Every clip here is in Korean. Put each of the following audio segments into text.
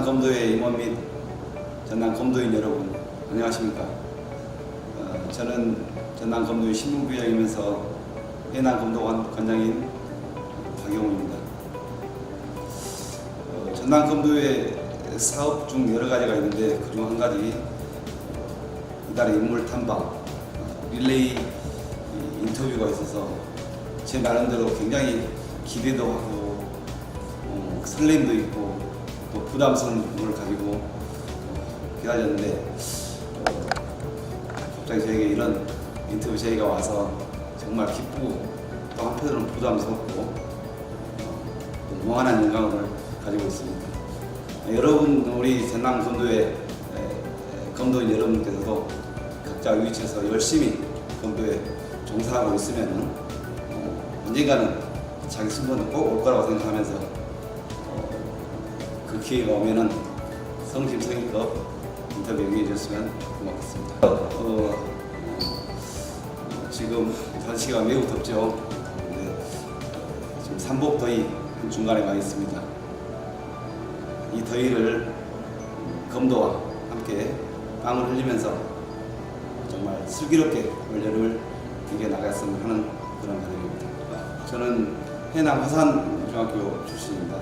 전남 검도의 임원 및 전남 검도인 여러분 안녕하십니까? 어, 저는 전남 검도의 신문부장이면서 해남 검도 관장인 박영호입니다. 어, 전남 검도의 사업 중 여러 가지가 있는데 그중 한 가지 이달의 인물 탐방 어, 릴레이 인터뷰가 있어서 제 나름대로 굉장히 기대도 하고 어, 설렘도 있고 또 부담스러움을 가지고 어, 기다렸는데 어, 갑자기 저에게 이런 인터뷰 제의가 와서 정말 기쁘고 또 한편으로는 부담스럽고 어, 또 무한한 영광을 가지고 있습니다. 어, 여러분 우리 전남 에, 검도인 여러분께서도 각자 위치에서 열심히 검도에 종사하고 있으면은 어, 언젠가는 자기 순번은 꼭 올 거라고 생각하면서 어, 그 기회가 오면은 성심성의껏 인터뷰 응해주셨으면 고맙겠습니다. 어, 어, 지금 날씨가 매우 덥죠. 네, 지금 삼복 더위 한 중간에 가 있습니다. 이 더위를 검도와 함께 땀을 흘리면서 정말 슬기롭게 원래를 이겨 나갔으면 하는 그런 바람입니다. 저는 해남 화산 중학교 출신입니다.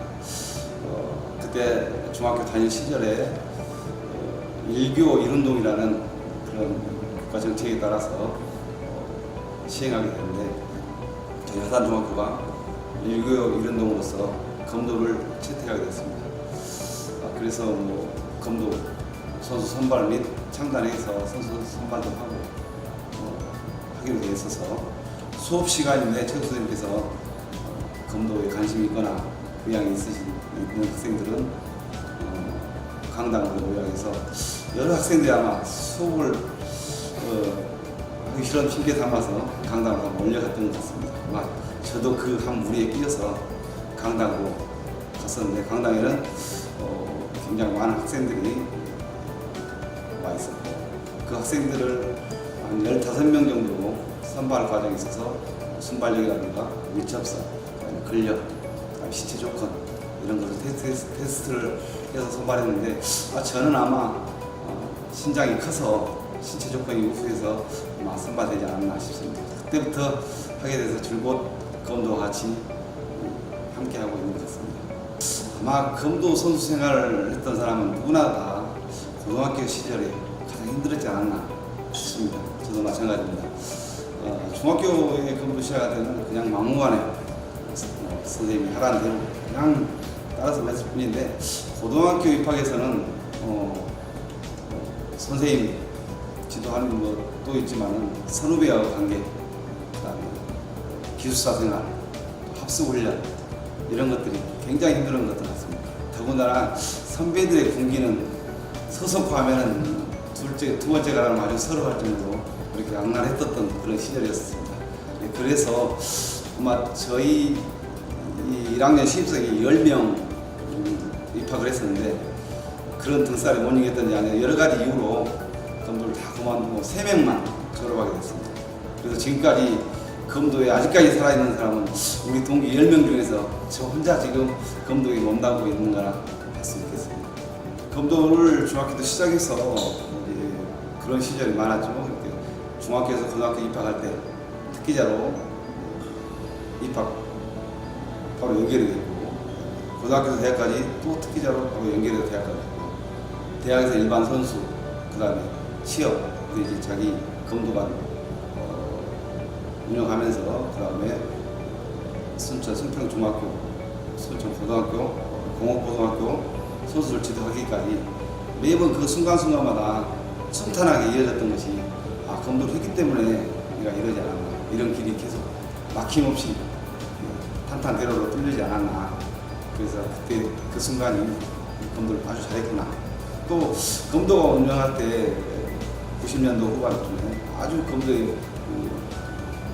어, 그때 중학교 다닐 시절에 어, 일교 일운동이라는 그런 국가 정책에 따라서 어, 시행하게 되는데 저희 화산 중학교가 일교 일운동으로서 검도를 채택하게 됐습니다. 아, 그래서 뭐 검도 선수 선발 및 창단해서 선수 선발도 하고 어, 하기로 돼 있어서 수업 시간인데 최 선생님께서 어, 검도에 관심이 있거나 의향이 있으신 있는 학생들은 어, 강당으로 모여서 여러 학생들이 아마 수업을 어, 하기 싫은 핑계 삼아서 강당으로 몰려갔던 것 같습니다. 아마 저도 그 한 무리에 끼어서 강당으로 갔었는데 강당에는 어, 굉장히 많은 학생들이 와 있었고 그 학생들을 한 15명 정도 선발 과정에 있어서 순발력이라든가 밀접성, 근력, 신체 조건 이런 것을 테스트, 테스트를 해서 선발했는데 아, 저는 아마 어, 신장이 커서 신체 조건이 우수해서 아마 선발되지 않았나 싶습니다. 그때부터 하게 돼서 줄곧 검도와 같이 함께 하고 있는 것 같습니다. 아마 검도 선수 생활을 했던 사람은 누구나 다 고등학교 시절에 가장 힘들었지 않았나 싶습니다. 저도 마찬가지입니다. 어, 중학교에 검도 시작할 때는 그냥 막무가내 어, 선생님이 하라는 대로 그냥 따라서 했을 뿐인데 고등학교 입학에서는 어, 어, 선생님 지도하는 것도 있지만은 선후배와 관계, 그다음에 기숙사 생활, 또 합숙 훈련 이런 것들이 굉장히 힘든 것들 같습니다. 더군다나 선배들의 군기는 서석하면은 둘째, 두 번째 가라면 아주 서러할 정도로 그렇게 악랄했었던 그런 시절이었습니다. 네, 그래서 아마 저희 이 1학년 신입생이 10명 입학을 했었는데 그런 등살에 못 이겼던지 아니면 여러 가지 이유로 검도를 다 그만두고 3명만 졸업하게 됐습니다. 그래서 지금까지 검도에 아직까지 살아있는 사람은 우리 동기 10명 중에서 저 혼자 지금 검도에 몸담고 있는 거라 할 수 있겠습니다. 검도를 중학교 때 시작해서 그런 시절이 많았죠. 중학교에서 고등학교 입학할 때 특기자로 입학 바로 연결이 됐고 고등학교에서 대학까지 또 특기자로 바로 연결해서 대학까지 됐고 대학에서 일반 선수 그 다음에 취업 그 이제 자기 검도관 어, 운영하면서 그 다음에 순천 순평 중학교 순천 고등학교 공업고등학교 선수를 지도하기까지 매번 그 순간순간마다 순탄하게 이어졌던 것이 아 검도를 했기 때문에 우리가 이러지 않았나 이런 길이 계속 막힘없이 탄탄대로로 뚫리지 않았나 그래서 그때 그 순간이 검도를 아주 잘했구나 또 검도가 운영할 때 90년도 후반쯤에 아주 검도에 그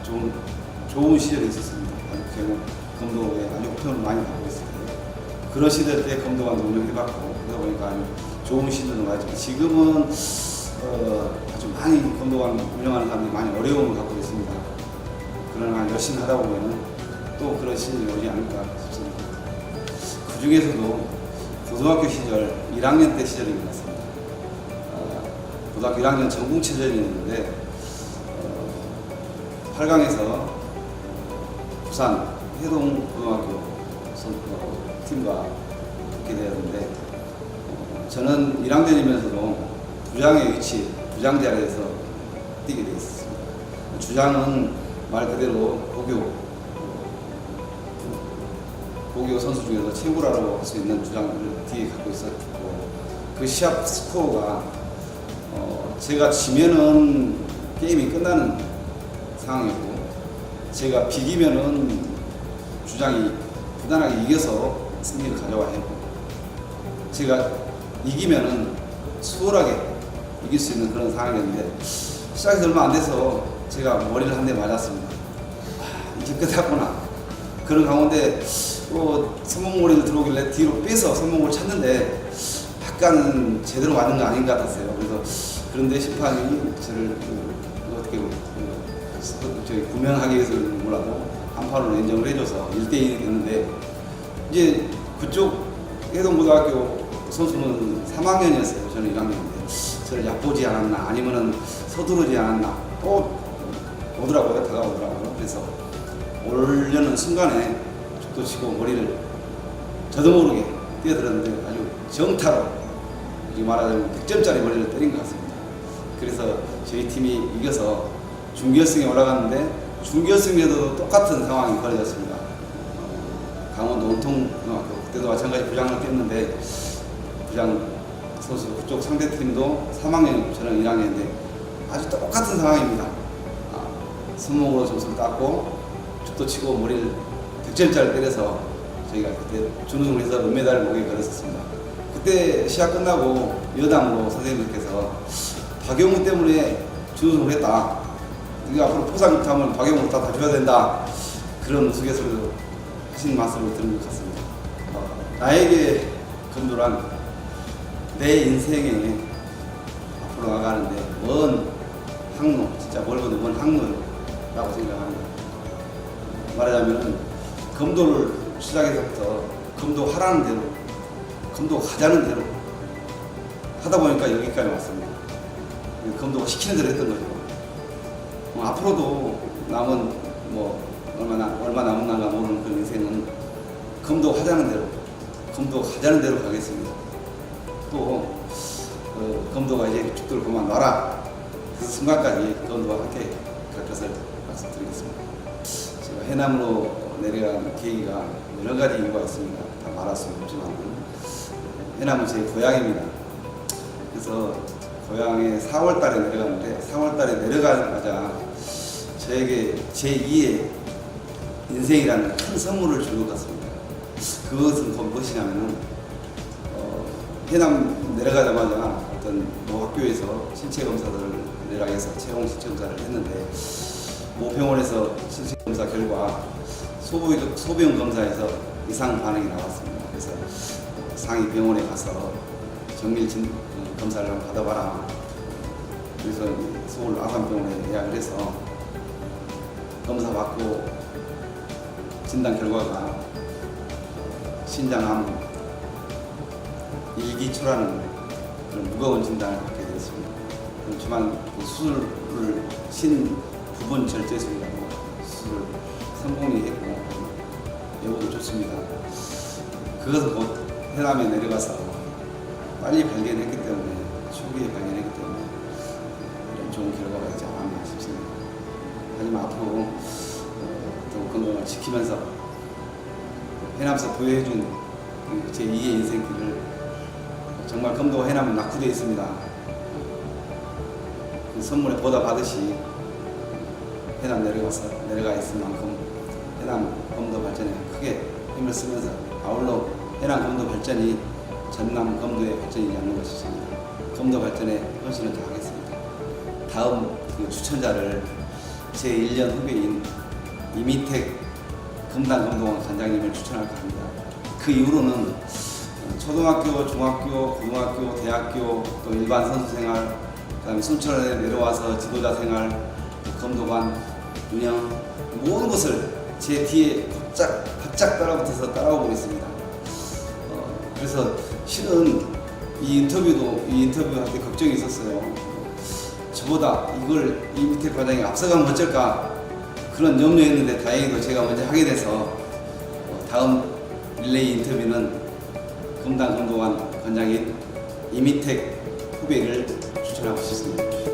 좋은 좋은 시절이 있었습니다. 제가 검도에 아주 호평을 많이 받고 때 그런 시절 때 검도관도 운영해봤고 그러다 보니까 아주 좋은 시절은 맞지만 지금은 어, 아주 많이 검도관 운영하는 사람들이 많이 어려움을 갖고 있습니다. 그러나 열심히 하다 보면은 또 그런 시절이 오지 않을까 싶습니다. 그 중에서도 고등학교 시절 1학년 때 시절인 것 같습니다. 어, 고등학교 1학년 전국체전이었는데 어, 8강에서 부산 해동 고등학교 선- 어, 팀과 붙게 되었는데 어, 저는 1학년이면서도 부장의 위치, 부장 자리에서 뛰게 되어 있었습니다. 주장은 말 그대로 고교 고교 선수 중에서 최고라고 할 수 있는 주장을 뒤에 갖고 있었고 그 시합 스코어가 어, 제가 지면은 게임이 끝나는 상황이고 제가 비기면은 주장이 부단하게 이겨서 승리를 가져와야 했고 제가 이기면은 수월하게 이길 수 있는 그런 상황이었는데 시작이 얼마 안 돼서 제가 머리를 한 대 맞았습니다. 아, 이제 끝났구나. 그런 가운데 또 선봉머리를 들어오길래 뒤로 빼서 선봉을 찾는데 약간 제대로 맞은 거 아닌 것 같았어요. 그래서 그런데 심판이 저를 그 어떻게 그, 그, 저기 구명하기 위해서는 몰라도 한판으로 인정을 해줘서 1대1이 됐는데 이제 그쪽 해동고등학교 선수는 3학년이었어요. 저는 1학년인데 저를 얕보지 않았나 아니면은 서두르지 않았나 또 오더라고요. 다가오더라고요. 그래서 오려는 순간에 툭도 치고 머리를 저도 모르게 뛰어들었는데 아주 정타로 말하자면 100점짜리 머리를 때린 것 같습니다. 그래서 저희 팀이 이겨서 준결승에 올라갔는데 준결승에도 똑같은 상황이 벌어졌습니다. 어, 강원도 온통고등학교 그때도 마찬가지 부장을 뛰었는데 부장 선수 그쪽 상대 팀도 3학년 저는 1학년인데 아주 똑같은 상황입니다. 아, 손목으로 점수를 땄고 툭도 치고 머리를 100점짜리 때려서 저희가 그때 준우승을 해서 은메달을 목에 걸었었습니다. 그때 시합 끝나고 여담으로 선생님께서 박영우 때문에 준우승을 했다. 네가 앞으로 포상 못하면 박영우 다 줘야 된다. 그런 우스갯소리로 하신 말씀을 들은 것 같습니다. 어, 나에게 검도란 내 인생에 앞으로 나가는데 먼 항로, 진짜 멀고도 먼 항로라고 생각합니다. 말하자면 검도를 시작해서부터 검도 하라는 대로, 검도 가자는 대로 하다 보니까 여기까지 왔습니다. 검도가 시키는 대로 했던 거죠. 어, 앞으로도 남은 뭐 얼마나 얼마 남았는가 모르는 그 인생은 검도 하자는 대로, 검도 가자는 대로 가겠습니다. 또 어, 검도가 이제 죽도를 그만 놔라. 그 순간까지 검도와 함께 갈 것을 말씀드리겠습니다. 제가 해남으로 내려간 계기가 여러 가지 이유가 있습니다. 다 말할 수는 없지만 해남은 제 고향입니다. 그래서 고향에 4월 달에 내려갔는데 4월 달에 내려가자마자 저에게 제2의 인생이라는 큰 선물을 준 것 같습니다. 그것은 곧 무엇이냐면은 어, 해남 내려가자마자 어떤 모 학교에서 신체 검사를 내려가서 채용 신체 검사를 했는데 모 병원에서 신체 검사 결과 소비적 소변 검사에서 이상 반응이 나왔습니다. 그래서 상위 병원에 가서 정밀 검사를 받아봐라. 그래서 서울 아산병원에 예약을 해서 검사 받고 진단 결과가 신장암 일기초라는 그런 무거운 진단을 받게 됐습니다. 그렇지만 그 수술을 신 부분 절제술이라고 수술을 성공히 했고 여부도 좋습니다. 그것은 곧 해남에 내려가서 빨리 발견했기 때문에 초기에 발견했기 때문에 이런 좋은 결과가 있지 않았나 싶습니다. 하지만 앞으로 어, 또 건강을 지키면서 해남에서 보여준 그 제2의 인생길을 정말 검도 해남은 낙후되어 있습니다. 그 선물에 받으시 해남 내려가서 내려가 있을 만큼 해남 검도 발전에 크게 힘을 쓰면서 아울러 해남 검도 발전이 전남 검도의 발전이지 않는 것이십니다. 검도 발전에 헌신을 다하겠습니다. 다음 그 추천자를 제 1년 후배인 이미택 금단 검도원 관장님을 추천할까 합니다. 그 이후로는 초등학교, 중학교, 고등학교, 대학교 또 일반 선수 생활, 그다음에 순천에 내려와서 지도자 생활, 검도관 운영 모든 것을 제 뒤에 바짝 바짝 따라붙어서 따라오고 있습니다. 어, 그래서 실은 이 인터뷰도 이 인터뷰할 때 걱정이 있었어요. 저보다 이걸 이미택 과장이 앞서가면 어쩔까 그런 염려했는데 다행히도 제가 먼저 하게 돼서 어, 다음 릴레이 인터뷰는 금당 금동환 관장인 이미택 후배를 추천하고 싶습니다.